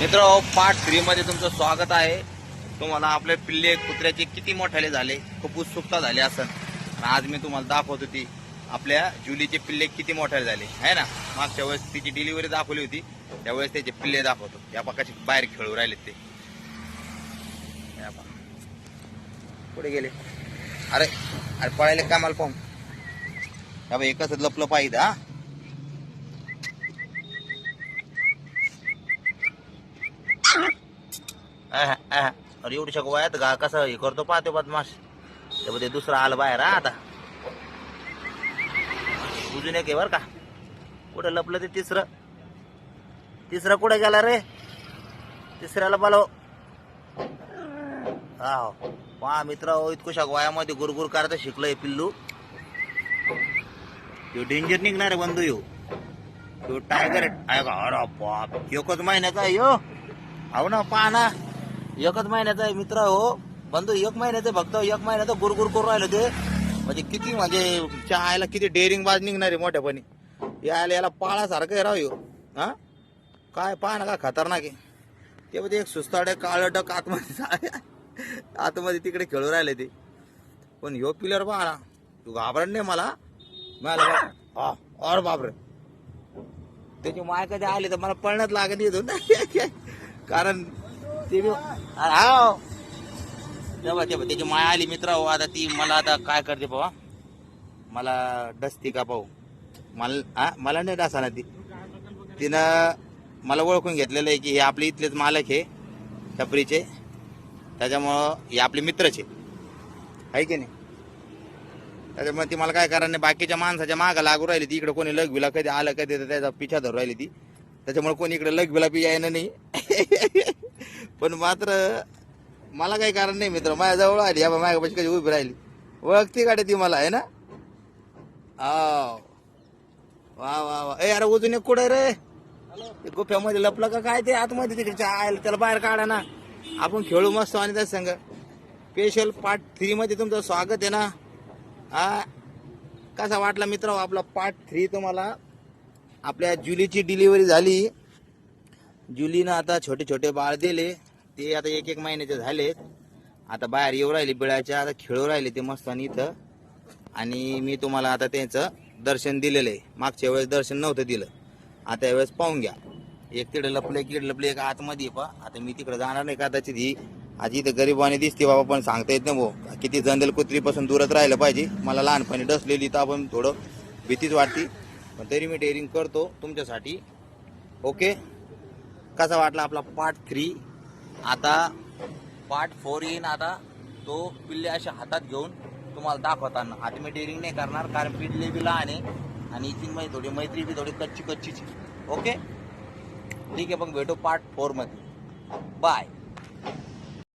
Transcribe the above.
मित्र part three मध्ये तुमचं स्वागत आहे. तुम्हाला आपले पिल्ले कुत्र्याचे किती मोठ्याले झाले खूप उत्सुकता झाली असं आज मी तुम्हाला दाखवत होती आपल्या जुलीचे पिल्ले किती मोठ्याले झाले. आहे ना? मागच्या वेळेस तिची डिलिव्हरी दाखवली होती त्यावेळेस त्याचे पिल्ले दाखवतो. या पाकाचे बाहेर खेळू राहिले ते. या कुठे गेले? अरे अरे पळायले कामाला पाहून. या बाई एकच लपलं पाहिजे हा. अरे एवढी शकू वयात गा कसं हे करतो पाहतो बदमाश. त्यामध्ये दुसरं आलं बाहेर आता. बुजून एक आहे का. कुठं लपलं ते तिसरं? तिसरं कुठं गेला रे? तिसऱ्याला बोलव. हा पहा मित्र हो, इतकुशा वयामध्ये गुरगुर करायचं शिकलंय पिल्लू. तो डेंजर निघणार आहे बंधू यो. तो टायगर आहे. का अरे बाप एकच महिन्याचा यो. हो ना पहा ना. एकच महिन्याचा आहे मित्र हो. बंधू एक महिन्याचं फक्त एक महिन्याचं गुरगुर करून राहिलं ते. म्हणजे किती म्हणजे चहायला किती डेअरिंग बाज निघणार आहे मोठ्यापणी. यायला याला पाळासारखं आहे राव हा? काय पाहा ना का खतरनाक आहे. ते म्हणजे एक सुस्ताड काळ डक आतमध्ये आतमध्ये तिकडे खेळू राहिले ते. पण ह्यो पिलर पहा ना तू घाबरत नाही मला. मला हा, और बापरे. त्याची माय कधी आली तर मला पळण्यात लागत येतो ना कारण ते बी- हा. तेव्हा तेव्हा त्याची माया आली मित्र हो आता ती मला आता काय करते बाबा मला डसती का पाहू मला हा? मला नाही डसाना ती. तिनं मला ओळखून घेतलेलं आहे की हे आपले इथलेच मालक हे टपरीचे. त्याच्यामुळं हे आपले मित्रच आहे. की नाही? त्याच्यामुळे ती मला काय करा नाही बाकीच्या माणसाच्या मागं लागू राहिली ती. इकडे कोणी लग बिला कधी आलं कधी तर त्याचा पिछा धरू राहिली ती. त्याच्यामुळे कोणी इकडे लग बिला बी यायनं नाही. पण मात्र मला काही कारण नाही मित्र. माझ्याजवळ आली. या माझ्या कधी उभी राहिली. ओळखती गाडी ती मला आहे ना? हो वा वा वा. ए अरे अजून एक कुठे रे? ते गुफ्यामध्ये लपलं का? काय ते आतमध्ये तिकडे आयला त्याला बाहेर काढा ना. आपण खेळू मस्त आणि त्या संग. स्पेशल पार्ट थ्री मध्ये तुमचं स्वागत आहे ना? हा? कसा वाटला मित्र हो आपला पार्ट थ्री तुम्हाला? आपल्या जुलीची डिलिव्हरी झाली. जुलीनं आता छोटे छोटे बाळ दिले. ते आता एक एक महिन्याचे झालेत. आता बाहेर येऊ राहिले बिळाच्या आता खेळू राहिले ते मस्त आणि इथं. आणि मी तुम्हाला आता त्यांचं दर्शन दिलेलं आहे. मागच्या वेळेस दर्शन नव्हतं दिलं. आता यावेळेस पाहून घ्या. एक तिकडे लपले एक इकडे लपले एक आतमध्ये पा. आता मी तिकडे जाणार नाही कदाचित ही. आजी इथं गरीबाने दिसते बाबा पण सांगता येत नाही भाऊ. किती जंदल कुत्रीपासून दूरच राहिलं पाहिजे. मला लहानपणी डसलेली तर आपण थोडं भीतीच वाटते. पण तरी मी डेअरिंग करतो तुमच्यासाठी. ओके कसा वाटला आपला पार्ट थ्री आता पार्ट फोर येईन आता. तो पिल्ले अशा हातात घेऊन तुम्हाला दाखवताना. आता मी डेअरिंग नाही करणार कारण पिल्ले बी लहान आहे आणि इथून मध्ये थोडी मैत्री बी थोडी कच्ची कच्चीची ओके ठीक आहे मग भेटू पार्ट फोरमध्ये बाय